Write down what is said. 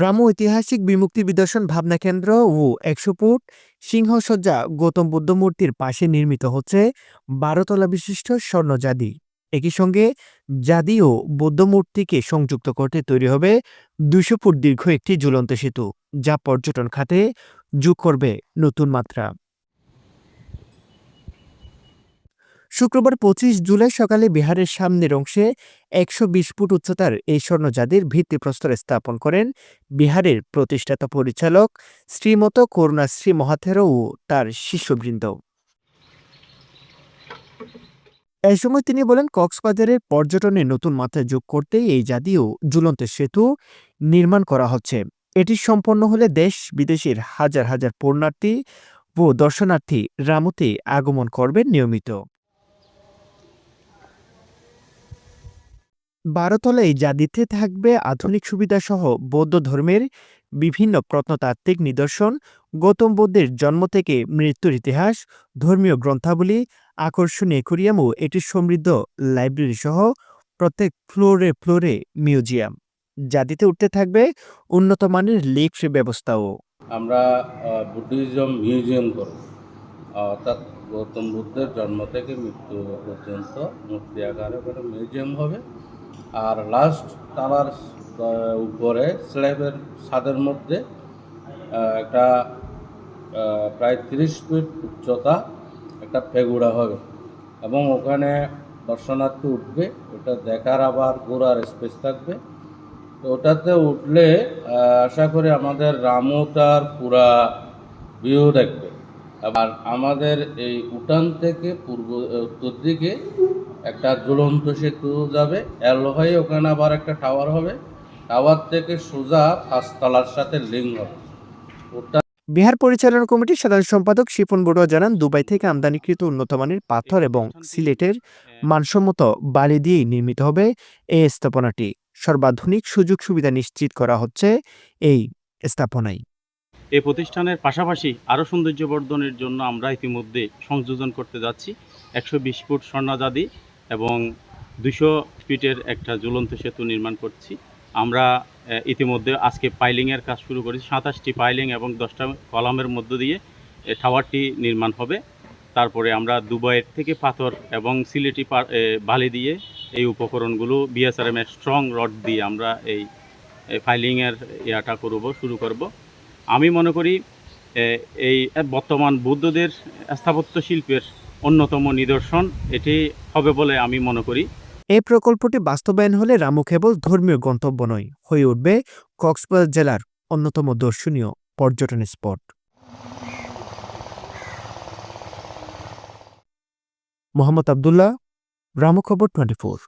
রামু ঐতিহাসিক বিমুক্তি বিদর্শন ভাবনা কেন্দ্র ও একশো ফুট সিংহসজ্জা গৌতম বুদ্ধ মূর্তির পাশে নির্মিত হচ্ছে বারোতলা বিশিষ্ট স্বর্ণজাদি। একই সঙ্গে জাদি ও বৌদ্ধ মূর্তিকে সংযুক্ত করতে তৈরি হবে দুশো ফুট দীর্ঘ একটি ঝুলন্ত সেতু, যা পর্যটন খাতে যোগ করবে নতুন মাত্রা। শুক্রবার পঁচিশ জুলাই সকালে বিহারের সামনের অংশে একশো বিশ ফুট উচ্চতার এই স্বর্ণজাদির ভিত্তিপ্রস্তর স্থাপন করেন বিহারের প্রতিষ্ঠাতা পরিচালক শ্রীমত করুণাশ্রী মহাথেরো ও তার শিষ্যবৃন্দ। এই সময় তিনি বলেন, কক্সবাজারের পর্যটনে নতুন মাত্রা যোগ করতে এই জাতীয় ঝুলন্ত সেতু নির্মাণ করা হচ্ছে। এটি সম্পন্ন হলে দেশ বিদেশের হাজার হাজার পূর্ণার্থী ও দর্শনার্থী রামুতে আগমন করবেন নিয়মিত। বারোতলা এই জাদিতে থাকবে আধুনিক সুবিধাসহ বৌদ্ধ ধর্মের বিভিন্ন প্রত্নতাত্ত্বিক নিদর্শন, গৌতম বুদ্ধের জন্ম থেকে মৃত্যুর ইতিহাস, ধর্মীয় গ্রন্থাবলী, আকর্ষণীয় ও এটি সমৃদ্ধ লাইব্রেরি সহ প্রত্যেক ফ্লোরে ফ্লোরে মিউজিয়াম। জাদিতে উঠতে থাকবে উন্নত মানের লিফট ব্যবস্থাও। আমরা বুদ্ধিজম মিউজিয়াম করব। অর্থাৎ গৌতম বুদ্ধের জন্ম থেকে মৃত্যু পর্যন্ত মূর্তি আকারে মিউজিয়াম হবে। আর লাস্ট তালার উপরে স্ল্যাবের ছাদের মধ্যে একটা প্রায় তিরিশ ফিট উচ্চতা একটা ফেগুড়া হবে। এবং ওখানে দর্শনার্থী উঠবে, ওটা দেখার আবার ঘোরার স্পেস থাকবে। তো ওটাতে উঠলে আশা করি আমাদের রামুটার পুরা ভিউ দেখবে। আবার আমাদের এই উঠান থেকে পূর্ব, উত্তর দিকে একটা ঝুলন্ত সেতু যাবে এল হয়ে ওখানে আবার একটা টাওয়ার হবে। টাওয়ার থেকে সোজা পাঁচতলার সাথে লিঙ্ক হবে। ওটা বিহার পরিচালনা কমিটির সাধারণ সম্পাদক শিপন বড়ুয়া জানান দুবাই থেকে আমদানিকৃত উন্নতমানের পাথর এবং সিলেটের মানসম্মত বালি দিয়েই নির্মিত হবে এই স্থাপনাটি। সর্বাধুনিক সুযোগ সুবিধা নিশ্চিত করা হচ্ছে এই স্থাপনায়। এই প্রতিষ্ঠানের পাশাপাশি আরও সৌন্দর্য বর্ধনের জন্য আমরা ইতিমধ্যে সংযোজন করতে যাচ্ছি। একশো বিশ ফুট স্বর্ণাজাদি এবং দুশো ফিটের একটা ঝুলন্ত সেতু নির্মাণ করছি। আমরা ইতিমধ্যে আজকে পাইলিংয়ের কাজ শুরু করেছি। সাতাশটি পাইলিং এবং দশটা কলামের মধ্য দিয়ে টাওয়ারটি নির্মাণ হবে। তারপরে আমরা দুবাইয়ের থেকে পাথর এবং সিলেটি বালি দিয়ে এই উপকরণগুলো বিএসআরএম এর স্ট্রং রড দিয়ে আমরা এই ফাইলিংয়ের ইয়াটা করব, শুরু করব। আমি মনে করি এই বর্তমান বৌদ্ধদের স্থাপত্য শিল্পের অন্যতম নিদর্শন, এটি হবে বলে আমি মনে করি। এই প্রকল্পটি বাস্তবায়ন হলে রামু কেবল ধর্মীয় গন্তব্য নয়, হয়ে উঠবে কক্সবাজার জেলার অন্যতম দর্শনীয় পর্যটন স্পট। মোহাম্মদ আবদুল্লাহ, রামু খবর টোয়েন্টি ফোর।